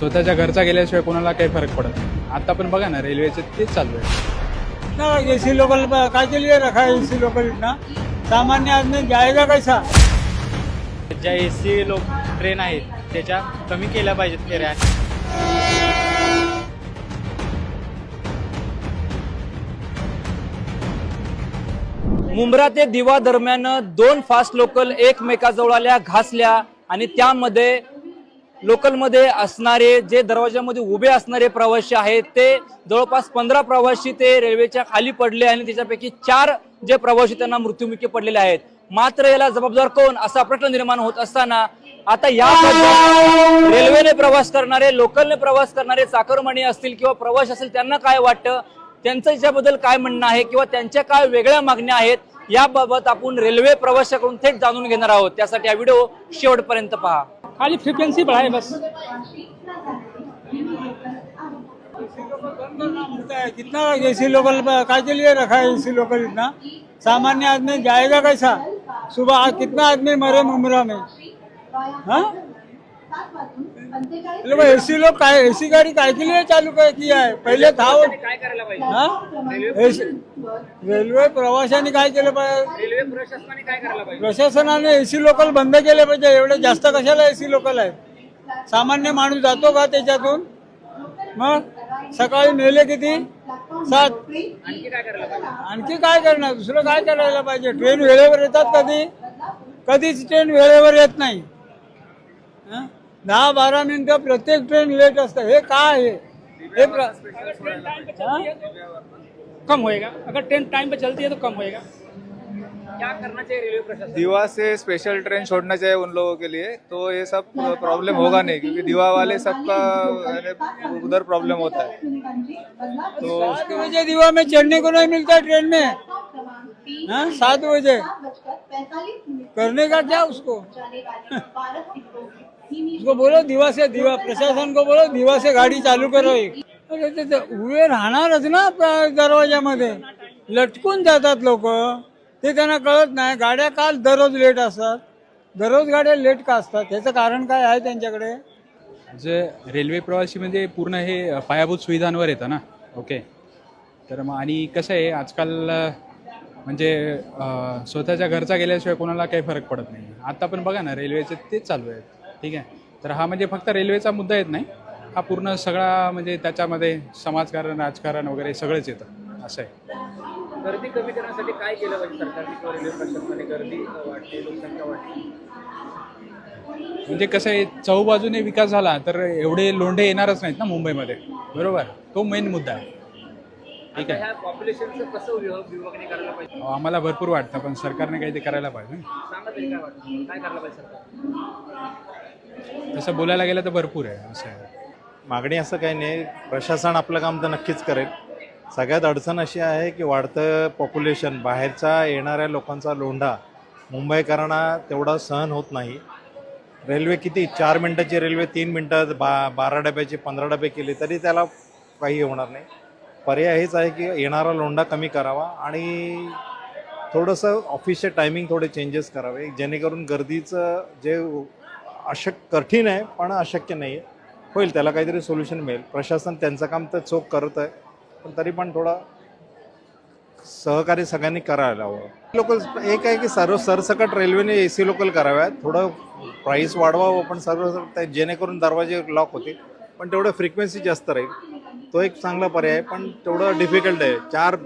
स्वतःच्या घरचा गेल्याशिवाय कोणाला काही फरक पडत नाही. आता पण बघा ना रेल्वेचे तेच चालू आहे. इतना एसी लोकल काय के लिए रखा है एसी लोकल इतना सामान्य आदमी जाएगा कैसा? ज्या ए सी लोक ट्रेन आहेत त्याच्या कमी केल्या पाहिजेत फेऱ्या मुंब्रा ते दिवा दरम्यान दोन फास्ट लोकल एकमेकाजवळ आल्या घासल्या आणि त्यामध्ये लोकलमध्ये असणारे जे दरवाजामध्ये उभे असणारे प्रवासी आहेत ते जवळपास पंधरा प्रवासी ते रेल्वेच्या खाली पडले आणि त्याच्यापैकी चार जे प्रवासी त्यांना मृत्युमुखी पडलेले आहेत. मात्र याला जबाबदार कोण? असा प्रश्न निर्माण होत असताना आता या रेल्वेने प्रवास करणारे लोकलने प्रवास करणारे चाकरमानी असतील किंवा प्रवास असेल त्यांना काय वाटतं? त्यांचं याच्याबद्दल काय म्हणणं आहे किंवा त्यांच्या काय वेगळ्या मागण्या आहेत? याबाबत आपण रेल्वे प्रवाशाकडून थेट जाणून घेणार आहोत. त्यासाठी हा व्हिडिओ शेवटपर्यंत पहा. खाली फ्रिक्वेंसी बढ़ाए बस। जितना एसी लोकल काय के लिए रखा है एसी लोकल इतना। सामान्य आदमी जाएगा कैसा? सुबह कितना आदमी मरे मुमरा में? हाँ? एसी लोग काय? एसी गाड़ी काय के लिए चालू काय किया है पहिले था वो काय करायला पाहिजे हाँ? एसी- रेल्वे प्रवाशांनी काय केलं पाहिजे रेल्वे प्रशासनाने काय करायला पाहिजे प्रशासनाने एसी लोकल बंद केले पाहिजे एवढे जास्त कशाला एसी लोकल आहे सामान्य माणूस जातो का त्याच्यातून मग सकाळी नेले किती सात आणखी काय करणार दुसरं काय करायला पाहिजे ट्रेन वेळेवर येतात कधी कधीच ट्रेन वेळेवर येत नाही हं? दहा बारा मिनिटं प्रत्येक ट्रेन लेट असतं हे काय आहे हे प्र- कम होएगा अगर ट्रेन टाइम पे चलती है तो कम होएगा क्या करना चाहिए रेल्वे प्रशासन दीवा से स्पेशल ट्रेन छोड़ना चाहिए उन लोगों के लिए तो ये सब प्रॉब्लम होगा नहीं क्योंकि दीवा वाले सबका यानी उधर प्रॉब्लम होता है तो सात बजे दीवा में चढ़ने को नहीं मिलता ट्रेन में हाँ सात बजे करने का क्या उसको उसको बोलो दिवा से दिवा प्रशासन को बोलो दिवा से गाडी चालू करो एक। ते- उभे राहणारच ना दरवाजामध्ये लटकून जातात लोक। ते त्यांना कळत नाही. गाड्या काल दररोज लेट असतात. दररोज गाड्या लेट का असतात? त्याचं कारण काय आहे त्यांच्याकडे? जे रेल्वे प्रवासी म्हणजे पूर्ण हे पायाभूत सुविधांवर येतं ना? ओके. तर मग आणि कसं आहे आजकाल म्हणजे स्वतःच्या घरचा गेल्याशिवाय कोणाला काही फरक पडत नाही. आता पण बघा ना रेल्वेचे तेच चालू आहेत. ठीक आहे? तर हा म्हणजे फक्त रेल्वेचा मुद्दा येत नाही. हा पूर्ण सगळा म्हणजे त्याच्यामध्ये समाजकारण राजकारण वगैरे सगळंच येतं. असं आहे. गर्दी कमी करण्यासाठी काय केलं पाहिजे सरकारने किंवा रेल्वे प्रशासनाने? गर्दी वाढते लोकसंख्या वाढते. म्हणजे कसं आहे चौबाजूने विकास झाला तर एवढे लोंढे येणारच नाहीत ना मुंबईमध्ये. बरोबर? तो मेन मुद्दा आहे. ठीक आहे. पॉप्युलेशनचं कसं विभाग- विभागणी करायला पाहिजे? आम्हाला भरपूर वाटतं पण सरकारने काही ते करायला पाहिजे. सांगा तरी काय वाटतं? काय करायला पाहिजे सरकार तसं बोलायला गेलं तर भरपूर आहे असं आहे. मागणी असं काही नाही. प्रशासन आपलं काम तर नक्कीच करेल. सगळ्यात अडचण अशी आहे की वाढतं पॉप्युलेशन बाहेरचा येणाऱ्या लोकांचा लोंढा मुंबईकरांना तेवढा सहन होत नाही. रेल्वे किती? चार मिनटाची रेल्वे तीन मिनटात बा बारा डब्याची पंधरा डबे केले तरी त्याला काही होणार नाही. पर्याय हेच आहे की येणारा लोंढा कमी करावा आणि थोडंसं ऑफिसचे टायमिंग थोडे चेंजेस करावे. जेणेकरून गर्दीचं जे अशक कठीण आहे पण अशक्य नाही आहे होईल त्याला काहीतरी सोल्युशन मिळेल. प्रशासन त्यांचं काम तर चोख करत आहे पण तरी पण थोडा सहकार्य सगळ्यांनी करायला हवं. लोकल एक आहे की सर्व सरसकट रेल्वेने ए सी लोकल कराव्यात. थोडं प्राईस वाढवावं पण सर्व जेणेकरून दरवाजे लॉक होतील. पण तेवढं फ्रिक्वेन्सी जास्त राहील. तो एक चांगला पर्याय आहे पण तेवढं डिफिकल्ट आहे. चार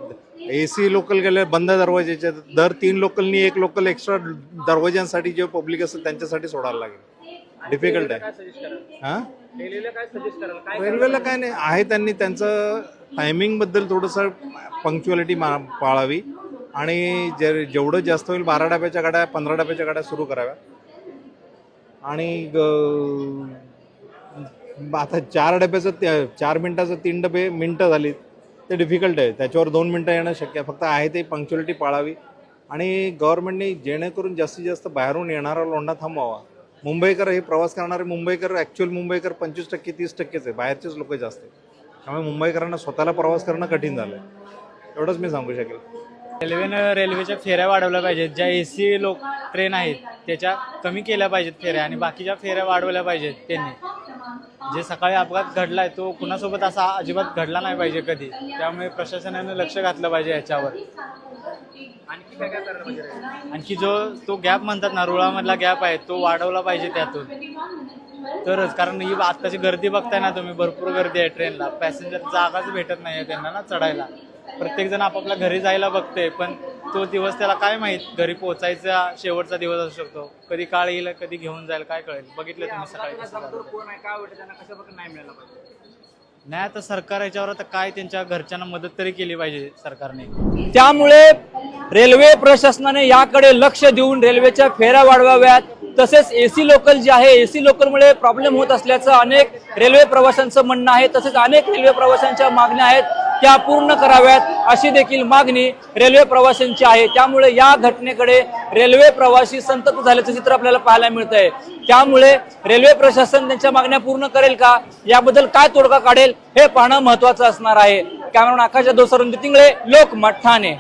ए सी लोकल गेले बंद दरवाजेच्या दर तीन लोकलनी एक लोकल एक्स्ट्रा दरवाज्यांसाठी जे पब्लिक असेल त्यांच्यासाठी सोडायला लागेल. डिफिकल्ट आहे. हां? रेल्वेला काय नाही. आहे त्यांनी त्यांचं टायमिंगबद्दल थोडंसं पंक्च्युअलिटी मा पाळावी. आणि जे जेवढं जास्त होईल बारा डब्याच्या गाड्या पंधरा डब्याच्या गाड्या सुरू कराव्या. आणि ग- आता चार डब्याचं ते- चार मिनटाचं तीन डबे मिनटं झाली ते डिफिकल्ट आहे. त्याच्यावर दोन मिनटं येणं शक्य आहे. फक्त आहे ते पंक्च्युअलिटी पाळावी. आणि गव्हर्नमेंटने जेणेकरून जास्तीत जास्त बाहेरून येणारा लोंढा थांबवावा. मुंबईकर हे प्रवास करणारे मुंबईकर ॲक्च्युअल मुंबईकर पंचवीस टक्के तीस टक्केच आहे. बाहेरचेच लोक जास्त आहेत. त्यामुळे मुंबईकरांना स्वतःला प्रवास करणं कठीण झालं आहे एवढंच मी सांगू शकेल. रेल्वेनं रेल्वेच्या फेऱ्या वाढवल्या पाहिजेत. ज्या ए सी लोक ट्रेन आहेत त्याच्या कमी केल्या पाहिजेत फेऱ्या आणि बाकीच्या फेऱ्या वाढवल्या पाहिजेत त्यांनी. जे सकाळी अपघात घडला आहे तो कुणासोबत असा अजिबात घडला नाही पाहिजे कधी. त्यामुळे प्रशासनानं लक्ष घातलं पाहिजे याच्यावर. आणखी जो तो गॅप म्हणतात ना रुळामधला गॅप आहे तो वाढवला पाहिजे त्यातून. तरच कारण ही आत्ताची गर्दी बघताय ना तुम्ही भरपूर गर्दी आहे ट्रेनला. पॅसेंजर जागाच भेटत नाही त्यांना ना चढायला. प्रत्येक जण आपापल्या घरी जायला बघते पण तो दिवस त्याला काय माहीत घरी पोहोचायचा शेवटचा दिवस असू शकतो. कधी काळ येईल कधी घेऊन जाईल काय कळेल. बघितलं तुम्ही सकाळी कसं झालं. नाही आता सरकार याच्यावर आता काय त्यांच्या घरच्यांना मदत तरी केली पाहिजे सरकारने. त्यामुळे रेल्वे प्रशासनाने याकडे लक्ष देऊन रेल्वेच्या फेऱ्या वाढवाव्यात. तसेच एसी लोकल जे आहे एसी लोकलमुळे प्रॉब्लेम होत असल्याचं अनेक रेल्वे प्रवाशांचं म्हणणं आहे. तसेच अनेक रेल्वे प्रवाशांच्या मागण्या आहेत त्या पूर्ण कराव्यात अशी देखील मागणी रेल्वे प्रवाशांची आहे. त्यामुळे या घटनेकडे रेल्वे प्रवासी संतप्त झाल्याचं चित्र आपल्याला पाहायला मिळत आहे त्यामुळे रेल्वे प्रशासन त्यांच्या मागण्या पूर्ण करेल का? याबद्दल काय तोडगा काढेल? हे पाहणं महत्वाचं असणार आहे. कॅमेरा आकाश दोसरून तिंगळे लोक ठाणे.